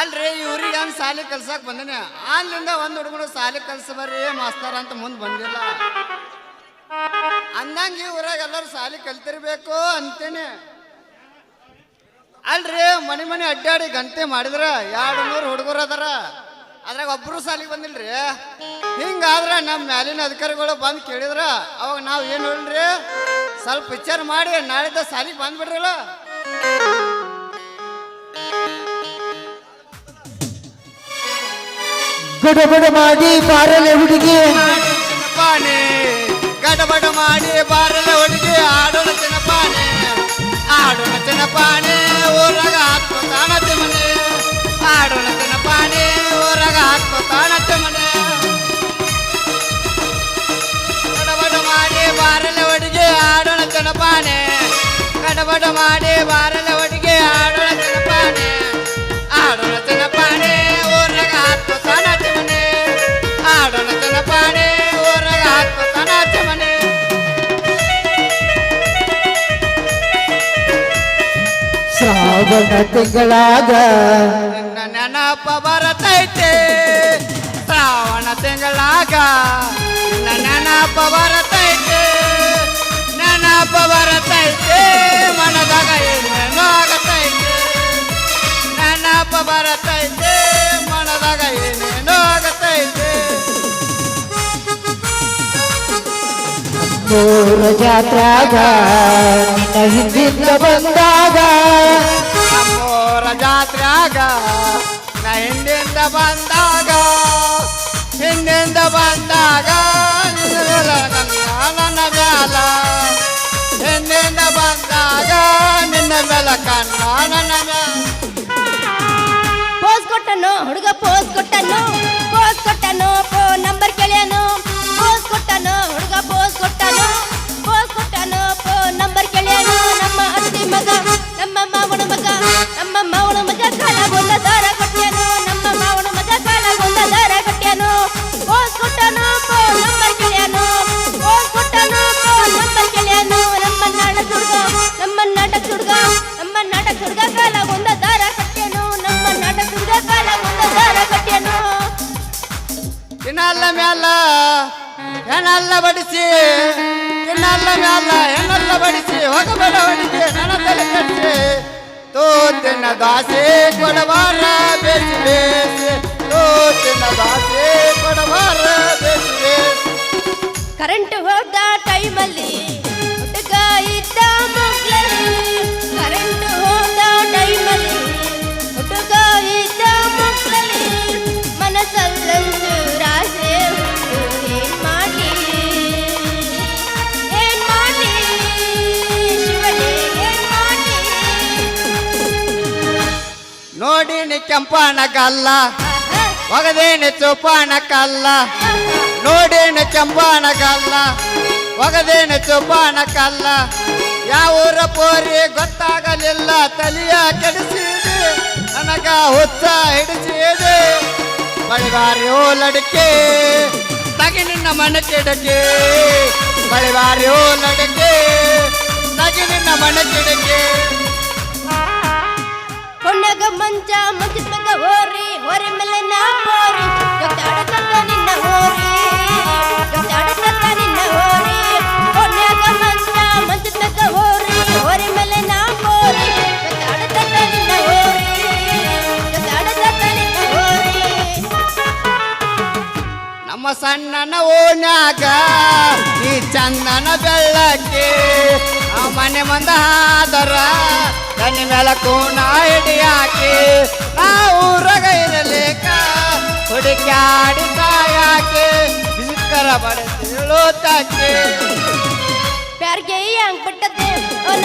ಅಲ್ರಿ, ಇವ್ರಿಗೆ ಹಂಗೆ ಸಾಲಿ ಕಲ್ಸಕ್ ಬಂದನೆ. ಅಲ್ಲಿಂದ ಒಂದು ಹುಡುಗರು ಸಾಲಿ ಕಲ್ಸ ಬರ್ರಿ ಮಾಸ್ತರ ಅಂತ ಮುಂದೆ ಬಂದಿಲ್ಲ. ಅಂದಂಗ ಊರಾಗ ಎಲ್ಲರೂ ಸಾಲಿ ಕಲ್ತಿರ್ಬೇಕು ಅಂತೇನೆ. ಅಲ್ರಿ, ಮನೆ ಮನೆ ಅಡ್ಡಾಡಿ ಗಂಟೆ ಮಾಡಿದ್ರ ಎರಡು ನೂರು ಹುಡುಗರು ಅದಾರ. ಅದ್ರಾಗ ಒಬ್ರು ಸಾಲಿಗೆ ಬಂದಿಲ್ರಿ. ಹಿಂಗಾದ್ರ ನಮ್ಮ ಮ್ಯಾಲಿನ ಅಧಿಕಾರಿಗಳು ಬಂದು ಕೇಳಿದ್ರ, ಅವಾಗ ನಾವು ಏನು ಹೇಳ್ರಿ ಸ್ವಲ್ಪ ವಿಚಾರ ಮಾಡಿ ನಾಳಿದ್ದ ಸಾಲಿಗೆ ಬಂದ್ಬಿಡ್ರಲ್ಲ. ಗಡಬಡ ಮಾಡಿ ಬಾರಲೆ ಹುಡುಗಿ ಪಾನೆ ಗಡಬಡ ಮಾಡಿ ಬಾರಲ ಹುಡುಗಿ ಆಡೋಣ ಚಿನ್ನಪಾನೆ ಆಡೋಣ ಚಿನ್ನಪಾನೆ ಊರಾಗ ಹಾಕೋ ತಾಣತ್ತೆ ಮನೆ ಆಡೋಣ ಚಿನ್ನಪಾನೆ ಊರಾಗ ಹಾಕೋ ತಾಣತ್ತೆ ಮನೆ ಗಡಬಡ ಮಾಡಿ ಬಾರಲ ಹುಡುಗಿ ಆಡೋಣ ಚಿನ್ನಪಾನೆ ಗಡಬಡ ಮಾಡಿ ಬಾರಲ ಹುಡುಗಿ ಶ್ರಾವಣ ತಿಂಗಳಾಗ ನನ್ನ ನೆನಪ ಬರತೈತೆ. ಶ್ರಾವಣ ತಿಂಗಳಾಗ ನನ್ನ ನೆನಪ ಬರತೈತೆ. ನೆನಪ ಬರತೈತೆ. ಮನದಾಗ ಏನೇನೋ ಆಗತೈತೆ. ನೆನಪ ಬರತೈತೆ. ಮನದಾಗ ಏನೇನೋ ಆಗತೈತೆ. ಮೂರ ಜಾತ್ರಾಗ ನಿನ್ನ ಹಿಂದಿಂದ ಬಂದಾಗ ಜಾತ್ರ್ಯಾಗ, ನಾ ಹಿಂದಿಂದ ಬಂದಾಗ ಹಿಂದಿಂದ ಬಂದಾಗ ನಿನ್ನ ಮೇಲೆ ಹಿಂದಿಂದ ಬಂದಾಗ, ನಿನ್ನ ಮೇಲ ಕಣ್ಣ ನನ್ನ ಪೋಸ್ ಕೊಟ್ಟನು, ಹುಡುಗ ಪೋಸ್ ಕೊಟ್ಟನು ಪೋಸ್ ಕೊಟ್ಟನು ಫೋನ್ ನಂಬರ್ ಕೇಳ್ಯಾನು. ಪೋಸ್ ಕೊಟ್ಟನು, ಹುಡುಗ ಪೋಸ್ ಕೊಟ್ಟನು. ಪೋಸ್ ಕೊಟ್ಟನು ಫೋನ್ ನಂಬರ್ ಕೇಳ್ಯಾನು. ನಮ್ಮ ಅತ್ತಿ ಮಗ, ನಮ್ಮ ಮಾವನ ಮಗ, ನಮ್ಮ ಮಾವನ ಫೋನ್ ನಂಬರ್ ಕೇಳ್ಯಾನು ಪೋಸ್ ಕೊಟ್ಟನು ಫೋನ್ ನಂಬರ್ ಕೇಳ್ಯಾನು ನಮ್ಮ ನಾಡಕ ಹುಡುಗ ನಮ್ಮ ನಾಟಕ ಹುಡುಗ ನಮ್ಮ ನಾಟಕ ಹುಡುಗ ಕಾಲಗೊಂದ ದಾರ ಕಟ್ಟ್ಯಾನು ನಮ್ಮ ನಾಟಕ ಹುಡುಗ ಕಾಲಗೊಂದ ದಾರ ಕಟ್ಟ್ಯಾನು ತಿನ್ನಲ್ಲ ಮ್ಯಾಲ ಹೆಣ್ಣಲ್ಲ ಬಡಿಸಿ ತಿನ್ನಲ್ಲ ಮ್ಯಾಲ ಹೆಣ್ಣಲ್ಲ ಬಡಿಸಿ ಹೋಗಬೇಡ ಹೊಡಿಸಿ ನನ್ನ ತಲೆ ಕಟ್ಟಿ ತೋತಿನ ದಾಸೆ ಕೊಡಬಾರ ಬೇಸಿ ಬೇಸಿ ತೋತಿನ ದಾಸೆ ಕೊಡಬಾರ ಬೇಸಿ ಬೇಸಿ ಕರೆಂಟ್ ಹೋದ ಟೈಮಲ್ಲಿ ಹುಡುಗ ಇದ್ದ ಮಗ್ಳಲ್ಲಿ ಕರೆಂಟ್ ಹೋದ ಟೈಮಲ್ಲಿ ಹುಡುಗ ಇದ್ದ ಮಗ್ಳಲ್ಲಿ ಮನಸ್ಸಲ್ಲಂದು ಹುಟ್ಟು ಏನ್ ಮಾಡ್ಲಿ ಏನ್ ಮಾಡ್ಲಿ ಶಿವನೇ ಏನ್ ಮಾಡ್ಲಿ ನೋಡಿನಿ ಕೆಂಪನ ಕಲ್ಲ ಒಗದೇನಿ ಕಲ್ಲ ನೋಡೇನ ಕೆಂಪಾನ ಕಲ್ಲ ಒಗದೇನ ಚುಪ್ಪಾನ ಕಲ್ಲ ಯಾವೂರ ಪೋರಿ ಗೊತ್ತಾಗಲಿಲ್ಲ, ತಲಿಯ ಕೆಡಿಸಿದೆ, ನನಗ ಹುಚ್ಚ ಹಿಡಿಸಿದೆ. ಬಳಿವಾರಿಯೋ ಲಡಕೆ ತಗಿ ನಿನ್ನ ಮನ ಕೆಡಕೆ ಬಳಿವಾರಿ ಓ ಲಡಕೆ ತಗಿ ನಿನ್ನ ಮನ ಕೆಡಕೆ ಹೊಣ್ಣಗ ಮಂಚ ಮಂಚದ ಮಗ ಹೋರಿ, ಹೊರೆ ಮೇಲೆ ನಾ ಹೋರಿ ನಿನ್ನ ಹೋರಿ. ಸಣ್ಣನ ಓನಾಗ ಈ ಚಂದನ ಬೆಳ್ಳಕ್ಕೆ ಆ ಮನೆ ಮಂದ ಆದರ ಕಣ್ಣಿ ಮೇಲೆ ನಾ ಹಿಡಿಯಾಕೆ ಆ ಊರಾಗ ಇರಲೇಕ ಹುಡುಕ್ಯಾಡಿ ಸಾಯಾಕೆ ಬಿಸ್ಕರ ಬಡತಿಳೋತಕ್ಕೆ ಪ್ಯಾರ್ಗೆ ಹಂಗ್ ಬಿಟ್ಟದೆ ಓ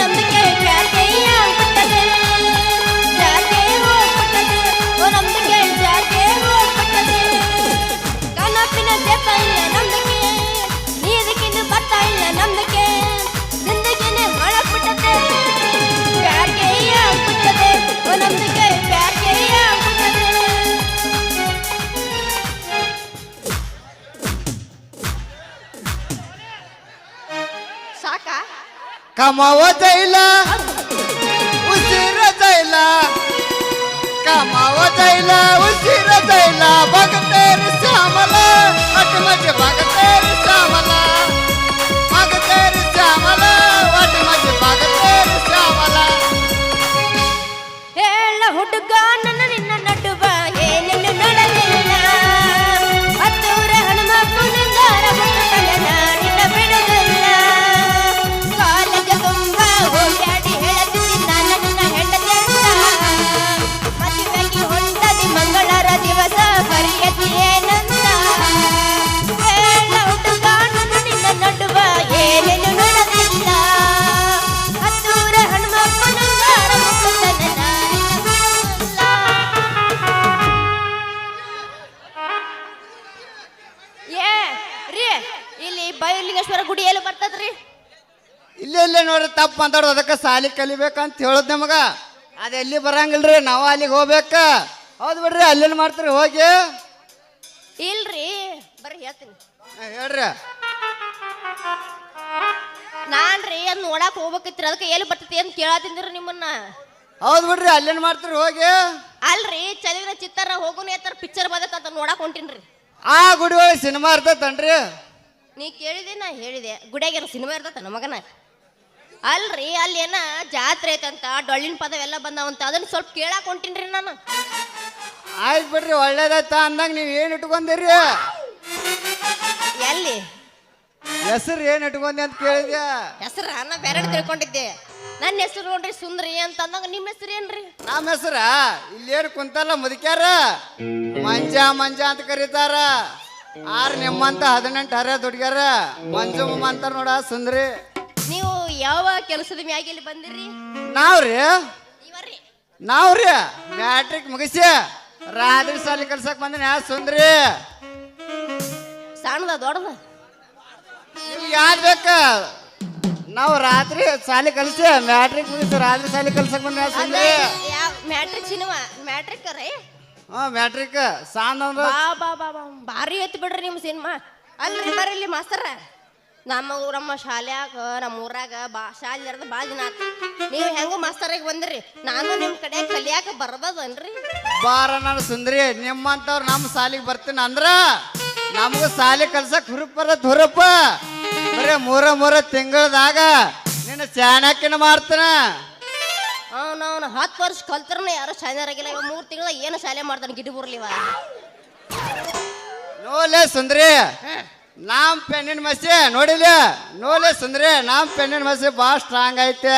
का? कामाव जायला उशीर जायला. कामाव जायला उशीर जायला. बघते श्यामला अट म्हणजे बघ ಜೈಲ ಇಲ್ಲೇ ಇಲ್ಲೇ ನೋಡ್ರಿ ತಪ್ಪು ಮಾತಾಡೋದು. ಅದಕ್ಕೆ ಸಾಲಿ ಕಲಿಬೇಕಂತ ಹೇಳೋದು ನಿಮಗ. ಅದು ಎಲ್ಲಿ ಬರಂಗಿಲ್ರಿ? ನಾವು ಅಲ್ಲಿಗೆ ಹೋಗ್ಬೇಕ. ಹೌದು ಬಿಡ್ರಿ ಅಲ್ಲೇನು ಮಾಡ್ತೀರಿ ಹೋಗಿ. ಇಲ್ರಿ ಬರ್ರಿ ಹೇಳ್ತೀನಿ. ಹಾ, ಹೇಳ್ರಿ. ನಾನ್ರಿ ಅದ್ ನೋಡಕ್ ಹೋಗ್ಬೇಕಿತ್ರಿ. ಅದಕ್ಕೆ ಎಲ್ಲಿ ಬರ್ತೈತಿ ಅಂತ ಕೇಳತ್ತಿಂದ್ರಿ ನಿಮ್ಮನ್ನ. ಹೌದು ಬಿಡ್ರಿ ಅಲ್ಲೇನು ಮಾಡ್ತೀರಿ ಹೋಗಿ. ಅಲ್ರಿ ಚಲಿವಿನ ಚಿತ್ತಾರ ಹೋಗುನ ಪಿಕ್ಚರ್ ಬದಕಂತ ನೋಡಕ್ ಹೊಂಟಿನ್ರಿ. ಆ ಗುಡಿ ಒಳಗೆ ಸಿನಿಮಾ ಇರ್ತೈತನ್ರಿ. ನೀ ಕೇಳಿದೆ ನಾ ಹೇಳಿದೆ. ಗುಡಿಯಾಗ ಸಿನಿಮಾ ಇರ್ತತ ಮಗನ. ಅಲ್ರಿ ಅಲ್ಲಿ ಏನ ಜಾತ್ರೆ ಐತಂತ ಡೊಳ್ಳಿನ ಪದವೆಲ್ಲ ಬಂದಾವಂತ ಅದನ್ನ ಸ್ವಲ್ಪ ಕೇಳಾಕ್ ಹೊಂಟಿನ್ರಿ ನಾನು. ಆಯ್ತು ಬಿಡ್ರಿ ಒಳ್ಳೇದಾಯ್ತ ಅಂದಾಗ ನೀವು ಏನು ಇಟ್ಕೊಂಡಿರಿ? ಎಲ್ಲಿ? ಹೆಸರು ಏನು ಇಟ್ಕೊಂಡೆ ಅಂತ ಕೇಳಿದ್ಯಾ? ಹೆಸರ ನಾ ಬೇರೆ ತಿಳ್ಕೊಂಡಿದ್ದೆ. ನನ್ನ ಹೆಸರು ನೋಡ್ರಿ ಸುಂದ್ರಿ ಅಂತ ಅಂದಾಗ ನಿಮ್ಮ ಹೆಸರು ಏನ್ರಿ? ನಮ್ಮ ಹೆಸರ? ಇಲ್ಲೇನು ಕುಂತಲ್ಲ ಮುದುಕ್ಯಾರ? ಮಂಜ ಮಂಜ ಅಂತ ಕರೀತಾರ. ಆರ್ ನಿಮ್ಮಂತ ಹದಿನೆಂಟು ಹರ ದುಡ್ಗ್ಯಾರ ಮಂಜುಮ್ಮ ಅಂತಾರ ನೋಡ ಸುಂದ್ರಿ. ನೀವು ಯಾವ ಕೆಲಸದ ಮ್ಯಾಗ ಇಲ್ಲಿ ಬಂದಿರಿ? ನಾವ್ರಿ? ನಾವ್ರಿ? ಮ್ಯಾಟ್ರಿಕ್ ಮುಗಿಸಿ ರಾತ್ರಿ ಸಾಲಿ ಕಲ್ಸಕ್ ಬಂದಿನ ಸುಂದ್ರಿ. ಸಣ್ಣದ ದೊಡ್ಡದ? ನಿಮ್ಗೆ ಯಾವ್ದು ಬೇಕ? ನಾವು ರಾತ್ರಿ ಸಾಲಿ ಕಲ್ಸಿ ಮ್ಯಾಟ್ರಿಕ್ ಮುಗಿಸಿ ರಾತ್ರಿ ಸಾಲಿ ಕಲ್ಸಕ್ ಬಂದ ಅದ ಸುಂದ್ರಿ. ಯಾವ ಮ್ಯಾಟ್ರಿಕ್ ಸಿನಿಮಾ? ಮ್ಯಾಟ್ರಿಕ್ ರೀ. ಹ್ಞೂ ಮ್ಯಾಟ್ರಿಕ್ ಸಾನ್ ಅಂದ್ರ? ಬಾ ಬಾ ಬಾ ಬಾ ಭಾರಿ ಐತಿ ಬಿಡ್ರಿ ನಿಮ್ಮ ಸಿನಿಮಾ ಅಲ್ರಿ ಬರಲಿ ಇಲ್ಲಿ ಮಾಸ್ತರ. ನಮ್ಮ ನಮ್ಮ ಶಾಲ್ಯಾಗ ನಮ್ಮ ಊರಾಗ ಬಾ ಶಾಲೆ ಇರೋದು ಭಾಳ ದಿನ ಆತು. ನೀವು ಹೆಂಗೋ ಮಾಸ್ತರಾಗಿ ಬಂದ್ರಿ? ನಾನು ನಿಮ್ಮ ಕಡೆ ಕಲಿಯಾಕ ಬರ್ಬೋದನ್ರಿ ಬಾರ ನಾನು ಸುಂದ್ರಿ ನಿಮ್ಮಂತವ್ರು ನಮ್ಮ ಸಾಲಿಗೆ ಬರ್ತೀನಿ ಅಂದ್ರ ನಮಗೂ ಸಾಲಿ ಕಲ್ಸಕ್ ಹುರುಪ್ ಬರತ್ ಹುರುಪ. ಬರೀ ಮೂರ ಮೂರ ತಿಂಗಳದಾಗ ನಿನ್ನ ಚಾಣಕ್ಯನ ಮಾಡ್ತಾನ ಅವನವನು ಹತ್ತು ವರ್ಷ ಕಲ್ತ್ರನ ಯಾರು ಶಾಲೆ ಆಗಿಲ್ಲ. ಇವ ಮೂರು ತಿಂಗಳ ಏನು ಶಾಲೆ ಮಾಡ್ತಾನೆ ಗಿಡ ಇವ ನೋಲೆ ಸುಂದ್ರಿ. ನಾಮ್ ಪೆಣ್ಣಿನ ಮಸಿ ನೋಡಿಲ್ಲ ನೋಲೆ ಸುಂದ್ರಿ ನಾಮ್ ಪೆಣ್ಣಿನ ಮಸಿ ಭಾಳ ಸ್ಟ್ರಾಂಗ್ ಐತೆ.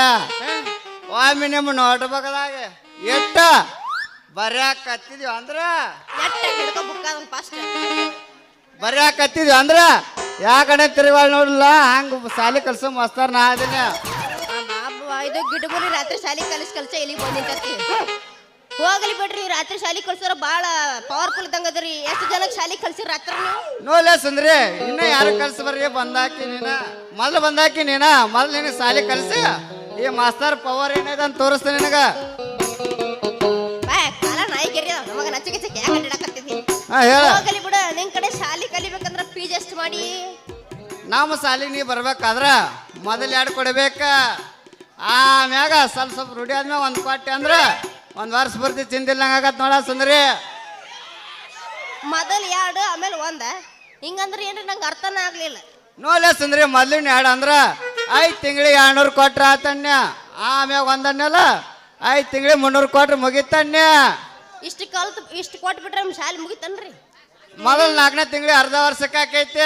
ಒಮ್ಮೆ ನಿಮ್ಮ ನೋಡ್ಬೇಕಾದಾಗ ಎಟ್ಟ ಬರ್ಯಾಕ ಹತ್ತಿದ್ವಿ ಅಂದ್ರ? ಎಟ್ಟ ಹಿಡ್ಕೊ ಫಸ್ಟ್ ಹತ್ತಿದ್ವಿ ಅಂದ್ರ? ಯಾಕಡೆ ತಿರುಗಾಳ್ ನೋಡಿಲ್ಲ ಹಂಗ ಸಾಲಿ ಕಲ್ಸೋ ಮಸ್ತಾರ ನಾ ಅದನ್ನ ಇದು ಗಿಡಗುಲಿ ರಾತ್ರಿ ಶಾಲೆ ಕಲಿಸ್ ಕಲ್ಸ ಇಲ್ಲಿಗೆ ಬಂದಿರ್ತೈತಿ ಹೋಗಲಿ ಬಿಡ್ರಿ ರಾತ್ರಿ ಶಾಲೆ ಕಲ್ಸೋರ ಭಾಳ ಪವರ್ಫುಲ್ ಇದ್ದಂಗ ಅದ್ರಿ ಎಷ್ಟು ಜನಕ್ಕೆ ಶಾಲೆ ಕಲ್ಸಿರ ರಾತ್ರಿ ನೀವು? ನೋಲೆ ಸುಂದ್ರಿ ಇನ್ನ ಯಾರು ಕಲ್ಸ ಬರ್ರಿ ಬಂದಾಕಿ ನೀನ. ಮೊದ್ಲು ಬಂದಾಕಿ ನೀನ. ಮೊದ್ಲು ನಿನಗೆ ಶಾಲಿ ಕಲ್ಸಿ ಈ ಮಾಸ್ತರ್ ಪವರ್ ಏನಿದೆ ಅಂತ ತೋರಿಸ್ತೀನಿ ನಿನಗ. ಬಾ ಕಾಲ ನಾಯಿಗೆರಿ ನಮಗ ನಚ್ಚಿಗೆ ಚಕ್ಕೆ ಯಾಕೆ ಅಡ್ಡಾಡಕತ್ತಿದ್ದಿ ಹಾ ಹೇಳ. ಹೋಗಲಿ ಬಿಡು ನಿನ್ ಕಡೆ ಶಾಲಿ ಕಲಿಬೇಕಂದ್ರ ಫೀಸ್ ಎಷ್ಟು ಮಾಡಿ? ನಮ್ಮ ಸಾಲಿಗೆ ನೀ ಬರ್ಬೇಕಾದ್ರ ಮೊದಲು ಎರಡು ಕೊಡ್ಬೇಕ? ಆಮ್ಯಾಗ ಸ್ವಲ್ಪ ಸ್ವಲ್ಪ ರೂಢಿ ಆದ್ಮೇಲೆ ಒಂದು ಕೊಟ್ಟೆ ಅಂದ್ರೆ ಒಂದು ವರ್ಷ ಬರ್ತಿ ಚಿಂತಿಲ್ದಂಗ ಆಗತ್ ನೋಡ ಸುಂದ್ರಿ. ಮೊದಲು ಎರಡು ಆಮೇಲೆ ಒಂದ. ಹಿಂಗಂದ್ರೆ ಏನ್ರಿ ನಂಗೆ ಅರ್ಥನೇ ಆಗ್ಲಿಲ್ಲ. ನೋಡ್ಲೇ ಸುಂದ್ರಿ ಮೊದ್ಲಿನ ಎರಡು ಅಂದ್ರ ಐದು ತಿಂಗಳಿಗೆ ಎರಡ್ನೂರು ಕೊಟ್ರ ಆತಣ್ಯ. ಆಮ್ಯಾಗ ಒಂದನ್ನೆಲ್ಲ ಐದು ತಿಂಗಳಿಗೆ ಮುನ್ನೂರು ಕೊಟ್ರೆ ಮುಗಿತಣ್ಯ. ಇಷ್ಟು ಕಲ್ತು ಇಷ್ಟು ಕೊಟ್ಬಿಟ್ರೆ ನಮ್ಮ ಶಾಲೆ ಮುಗಿತನ್ರಿ. ಮೊದಲು ನಾಲ್ಕನೇ ತಿಂಗಳಿಗೆ ಅರ್ಧ ವರ್ಷಕ್ಕೆ ಆಕೈತಿ.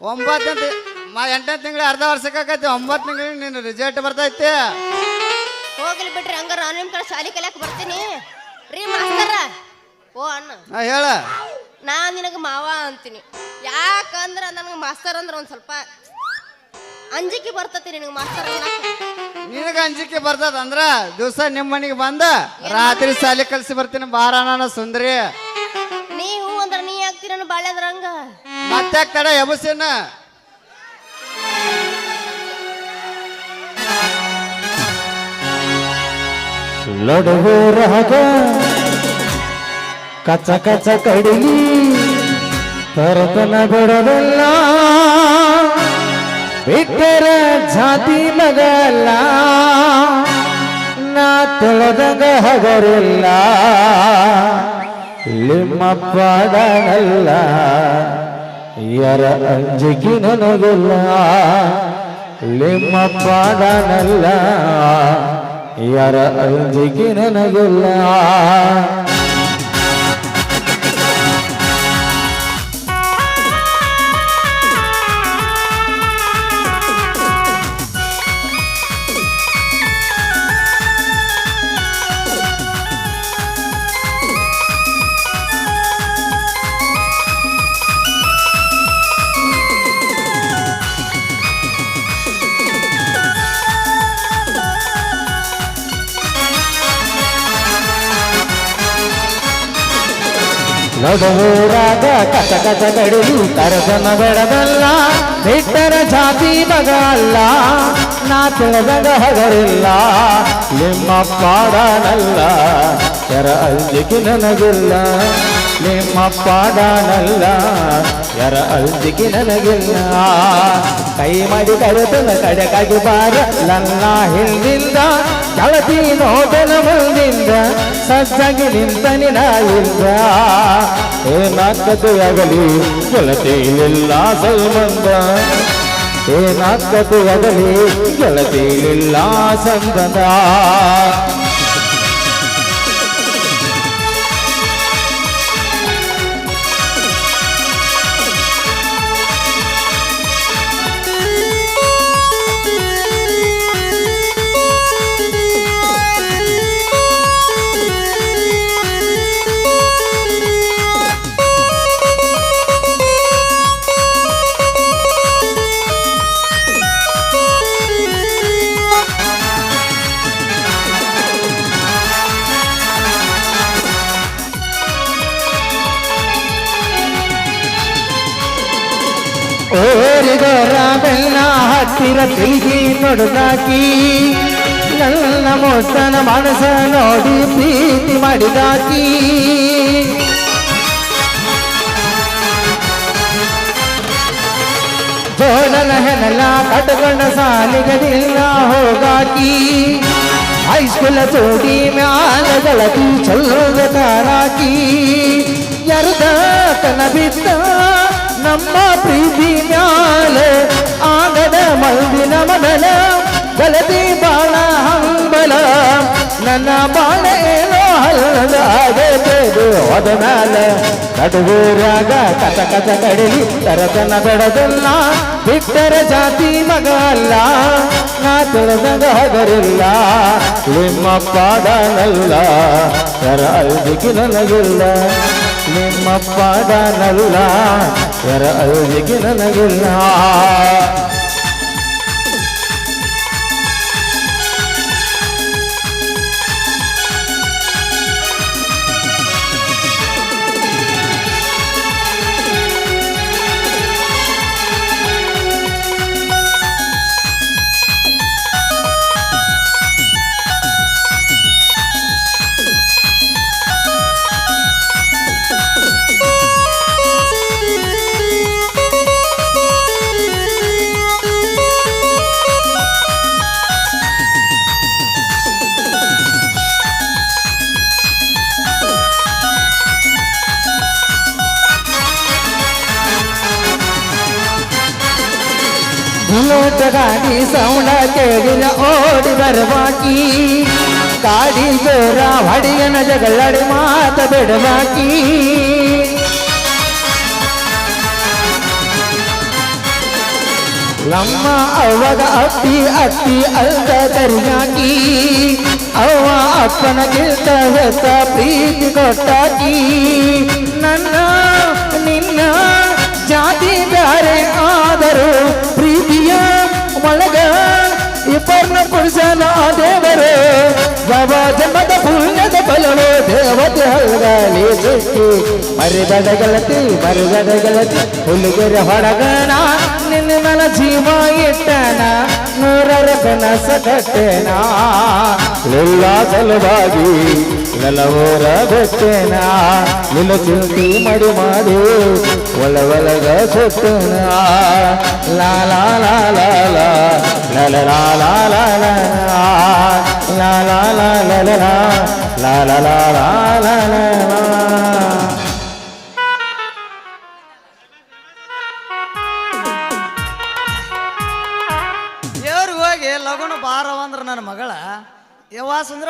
ಒಂಬತ್ತನೇ ಮ ಎಂಟನೇ ತಿಂಗಳು ಅರ್ಧ ವರ್ಷಕ್ಕೆ ಆಕೈತಿ ಒಂಬತ್ತು ತಿಂಗಳು ನೀನು ರಿಸಲ್ಟ್ ಬರ್ತೈತಿ. ಹೋಗ್ಲಿ ಬಿಟ್ರಿ ಹಂಗಾರ ನಾನು ನಿಮ್ಮ ಕಡೆ ಶಾಲೆ ಕಲಿಯಕ್ ಬರ್ತೀನಿ. ರೀ ಮಾಸ್ತರ. ಓ ಅಣ್ಣ. ಹೇಳ. ನಾ ನಿನಗೆ ಮಾವ ಅಂತೀನಿ. ಯಾಕಂದ್ರ ನನಗೆ ಮಾಸ್ತರ್ ಅಂದ್ರೆ ಒಂದು ಸ್ವಲ್ಪ ಅಂಜಿಕೆ ಬರ್ತತಿ ನಿನಗೆ ಮಾಸ್ತರ್. ನಿನಗ ಅಂಜಿಕೆ ಬರ್ತದ ಅಂದ್ರ ದಿವಸ ನಿಮ್ಮ ಮನೆಗೆ ಬಂದ ರಾತ್ರಿ ಸಾಲಿ ಕಲ್ಸಿ ಬರ್ತೀನಿ ಬಾರ ನಾನು ಸುಂದ್ರಿ. ನೀವು ಅಂದ್ರೆ ನೀ ಆಗ್ತೀರ ಬಾಳ್ಯದ್ರಂಗ ಹಂಗ ಮತ್ತೆ ತಡ ಎಬಸಿನ ಲಡುಗೋರಾಗ ಕಚ ಕಚ ಕಡಿಲಿ ತರತನ ಬಿಡೋದಿಲ್ಲ ಬಿಟ್ಟರ ಜಾತಿ ಮಗಲ್ಲ. ನಾ ತೊಳೆದಂಗ ಹಗರಿಲ್ಲ. ಲಿಮ್ಮಪ್ಪ ಯರ ಯಾರ ಅಂಜಿಕೆ ನನಗಿಲ್ಲ. ಲಿಮ್ಮಪ್ಪ ಯಾರ ಅಂಜಿಕೆ ನನಗಿಲ್ಲ ನಡುವೂರಾಗ ಕಸ ಕಚ ಕಡಿದು ಕರದನ ಬೆಳೆದಲ್ಲ ಬಿಟ್ಟರ ಜಾತಿ ಮಗ ಅಲ್ಲ, ನಾ ತಿಳಿದಾಗ ಹಗರಿಲ್ಲ ನಿಮ್ಮ ಪಾಡನಲ್ಲ ಯರ ಅಲ್ಜಿಗೆ ನನಗಿಲ್ಲ ನಿಮ್ಮ ಪಾಡನಲ್ಲ ಯಾರ ಅಲ್ಜಿಗೆ ನನಗಿಲ್ಲ. ಕೈ ಮಾಡಿ ಕರೆತನ ಕಡೆಗಾಗಿ ಬಾರ, ನನ್ನ ಹಿಂದಿಂದ ಕೆಳತಿ ನೋಟನ ಮುಂದಿಂದ, ಸಜ್ಜಾಗಿ ನಿಂತ ನಿನ ಇಲ್ಲ ಏನಾಗಲಿ ಗೆಳತಿಯಲಿಲ್ಲ ಸಂಬಂಧ ಏನಾಗಲಿ ಗೆಳತಿಯಲಿಲ್ಲ ಸಂಬಂಧ ತಿರುಗಿ ನೋಡುದಾಕಿ ನನ್ನ ಮೋಸನ ಮನಸ ನೋಡಿ ಪ್ರೀತಿ ಮಾಡಿದಾಕಿ. ಜೋಡನ ಹೆನಲ ಕಟ್ಕೊಂಡ ಸಾಲಿಗದಿಲ್ಲ ಹೋಗಾಕಿ. ಹೈಸ್ಕೂಲ ಜೋಡಿ ಮ್ಯಾಲ ಗಳತಿ ತಾರಾಕಿ. ಎರ್ದ ತನ ಬಿದ್ದ ನಮ್ಮ ಪ್ರೀತಿ ಮ್ಯಾಲ ಆಗದ ಮಲ್ದಿನ ಮದನ ಗಲತಿ ಬಾಳ ಹಂಬಲ. ನನ್ನ ಬಾಳೇನೋ ಹಲ್ಲದಾಗದು ಹೋದ ಮ್ಯಾಲ. ನಡುವೂರಾಗ ಕಥ ಕಥ ಕಡಲಿ ತರತನ ಬೆಡದಲ್ಲ ಬಿಟ್ಟರ ಜಾತಿ ಮಗ ಅಲ್ಲ. ನಾ ತಿಳಿದಂಗ ಹಗರಿಲ್ಲ, ನಿಮ್ಮ ಪಾಡನಲ್ಲ ಯರ ಅಲ್ದಿಗೆ ನನಗಿಲ್ಲ, ನಿಮ್ಮ ಪಾಡನಲ್ಲ அருகின நகுன்னா ಗಾಡಿ ಸೌಂಡ ಕೇಳಿನ ಓಡಿ ಬರಬಾಕಿ. ಗಾಡಿ ಜೋರ ಹೊಡಿಯನ ಜಗಳಡಿ ಮಾತ ಬಿಡಬಾಕಿ. ನಮ್ಮ ಅವಗ ಅತ್ತಿ ಅತ್ತಿ ಅಲ್ದ ತರಿಯಾಕಿ ಅವ್ವ ಅಪ್ಪನ ಗಿಲ್ತ ಹೆಸ ಪ್ರೀತಿ ಕೊಟ್ಟಾಕಿ. ನನ್ನ ನಿನ್ನ ಜಾತಿ ಬ್ಯಾರೆ ಆದರೂ ಇಬ್ಬರನ್ನ ದೇವರೇ ಯಾವ ಜನ್ಮದ ಪುಣ್ಯದ ಫಲವೋ ದೇವತೆ ಹಲ್ಗಾಲಿ ಸಿಕ್ಕಿ ಮರಿದಡ ಗೆಳತಿ ಮರಿದಡ ಗೆಳತಿ, ಹುಲಿಗೆರೆ ಹೊರಗಣ ನಿನ್ನ ನನ್ನ ಜೀವ ಇಟ್ಟನ ನೂರರ ಕನಸ ಕಟ್ಟೆನ ಎಲ್ಲ ಸಲುವಾಗಿ ನೆಲವೂರ ಬೆಟ್ಟೆನ ನಿನ್ನ ಚಿಂತಿ ಮಡಿ ಮಾಡಿ ಒಳ ಒಳಗ ಸೊಟ್ಟೆನ ಲಾಲ ಲಾಲ ಲಲ ಲಾಲ ಲಾಲ ಲಾಲ ಲಾಲ ಲಾಲ ಲಾಲ ಲಾಲ ನನ್ನ ಮಗಳ ಯವ್ವ ಸುಂದ್ರ